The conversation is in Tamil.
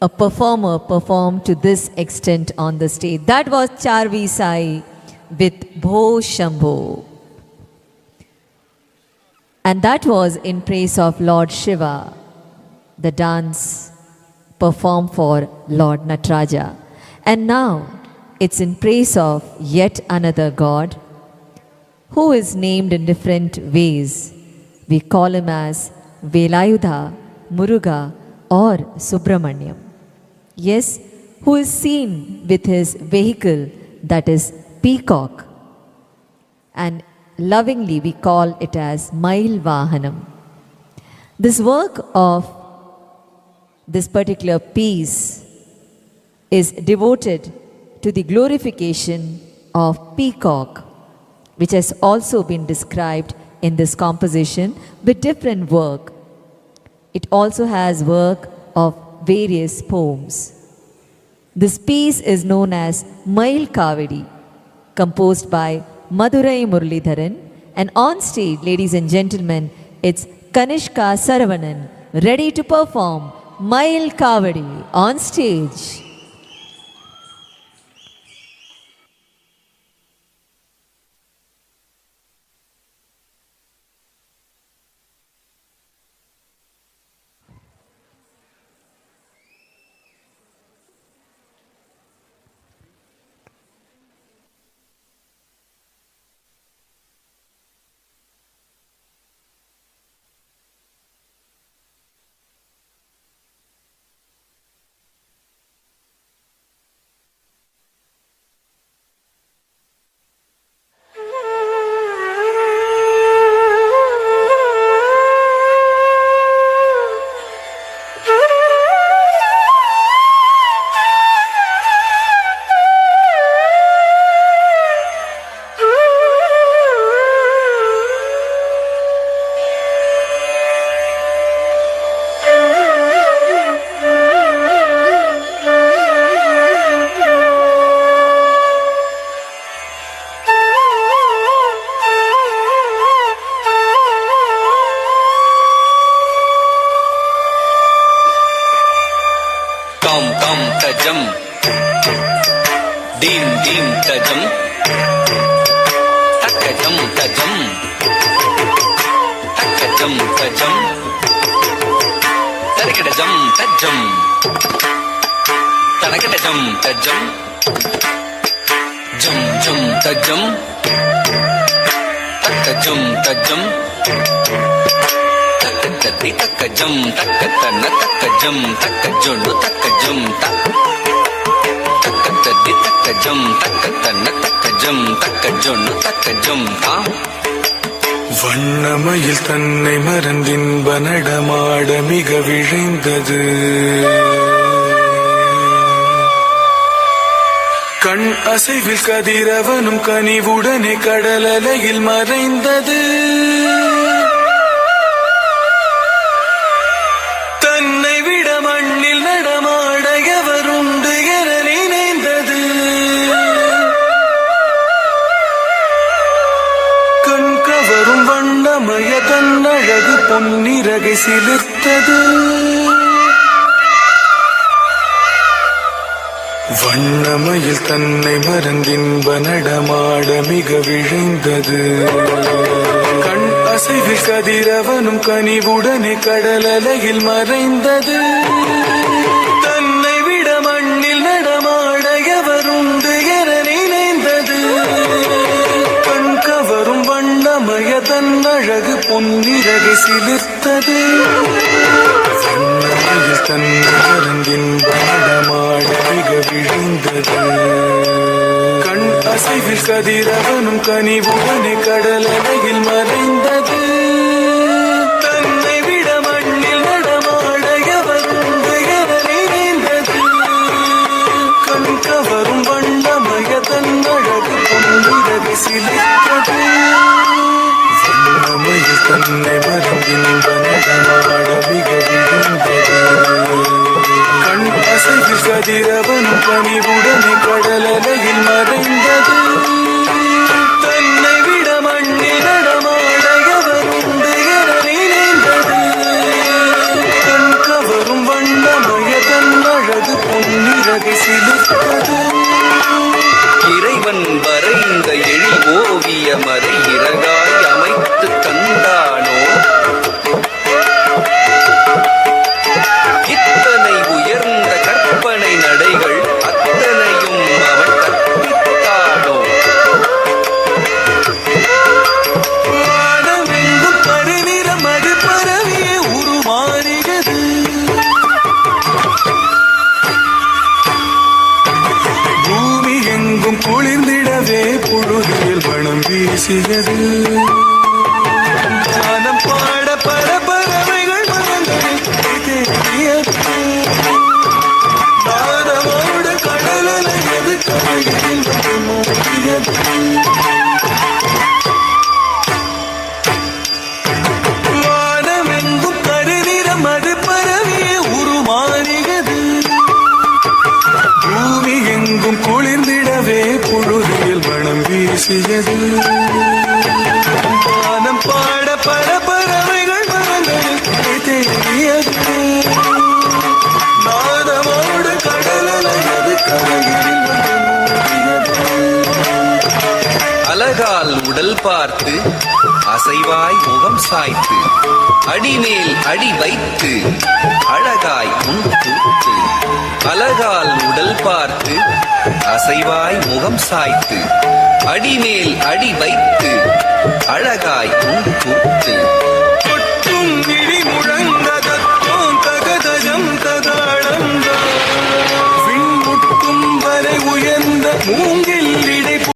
a performer perform to this extent on the stage. That was Charvi Sai with Bho Shambho. And that was in praise of Lord Shiva, the dance performed for Lord Natraja. And now it's in praise of yet another god who is named in different ways. We call him as Velayudha, Muruga, or Subramanyam. Yes, who is seen with his vehicle that is peacock. And lovingly we call it as Mail Vahanam. This work of this particular piece is devoted to the glorification of peacock, which has also been described in this composition with different work. It also has work of various poems. This piece is known as Mail Kavadi, composed by Madurai Muralidharan. And on stage, ladies and gentlemen, it's Kanishka Saravanan, ready to perform Mail Kavadi on stage. తజం. దీం దీం తజం. తగ్గజం తజం. తగ్గజం తజం. తరగడజం తజ్జం తనకటజం తజ్జం జం జం తజ్జం తక్కజం తజ్జం తక్క తక్క తక్కజం తక్క తన్న తక్కజం తక్క జొండు తక్కజం తక్క ஜம் தக்க தன்ன தக்க ஜம் தக்க ஜொன்னு தக்க ஜம் தா வண்ணமயில் தன்னை மறந்தின்ப நடமாட மிக விழைந்தது. கண் அசைவில் கதிரவனும் கனிவுடனே கடலலையில் மறைந்தது. கவரும் வண்ணமய பொன்னிறகை சிலிர்த்தது வண்ணமையில் தன்னை மறந்தின்ப நடமாட மிக விழைந்தது. கண் அசைவில் கதிரவனும் கனிவுடனே கடலலையில் மறைந்தது. வண்ணமய தன்னழகு பொன்னிறகு சிலிர்த்தது. வண்ணமயில் தன்னை மறந்தின்ப விழுந்தது. கண் அசைவில் கதிரவனும் கனிவுடனே கடலலையில் மறைந்தது. கதிரவனும் கனிவுடனே கடலலையில் மறைந்தது. தன்னை விட மண்ணில் நடமாட எவருண்டு என நினைந்தது கண் கவரும் வண்ணமய தன் அழகு பொன்னிறகு சிலிர்த்தது இறைவன் வரைந்த எழி ஓவிய மறை அமைத்து எங்கும் குளிர்ந்திடவே பொழுதில் மனம் வீசியது பார்த்து அசைவாய் முகம் சாய்த்து அடிமேல் அடி வைத்து அழகாய் உன் அழகால் உடல் பார்த்து அசைவாய் முகம் சாய்த்து அடிமேல் அடி வைத்து அழகாய் உன் கூத்து. கொட்டும் இடி முழங்கதத்தோம் தகதஜம் ததாளம் விண்முட்டும் வரை உயர்ந்த மூங்கில்